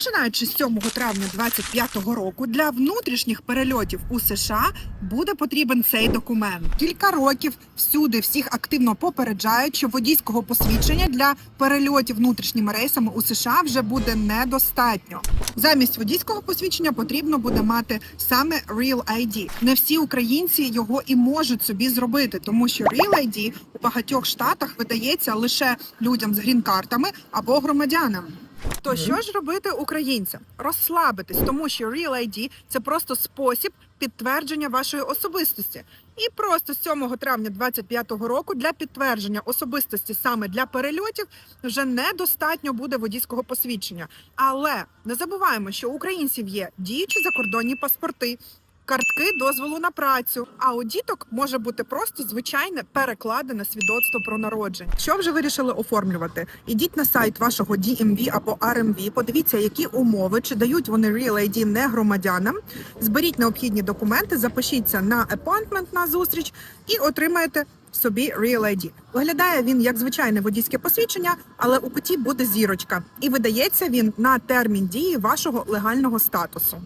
Починаючи з 7 травня 2025 року для внутрішніх перельотів у США буде потрібен цей документ. Кілька років всюди всіх активно попереджають, що водійського посвідчення для перельотів внутрішніми рейсами у США вже буде недостатньо. Замість водійського посвідчення потрібно буде мати саме Real ID. Не всі українці його і можуть собі зробити, тому що Real ID у багатьох штатах видається лише людям з грін-картами або громадянам. То що ж робити українцям? Розслабитись, тому що Real ID – це просто спосіб підтвердження вашої особистості. І просто з 7 травня 2025 року для підтвердження особистості саме для перельотів вже недостатньо буде водійського посвідчення. Але не забуваємо, що у українців є діючі закордонні паспорти. Картки дозволу на працю, а у діток може бути просто звичайне перекладене свідоцтво про народження. Що вже вирішили оформлювати? Ідіть на сайт вашого DMV або RMV, подивіться, які умови, чи дають вони Real ID не громадянам. Зберіть необхідні документи, запишіться на appointment на зустріч і отримаєте собі Real ID. Виглядає він як звичайне водійське посвідчення, але у куті буде зірочка, і видається він на термін дії вашого легального статусу.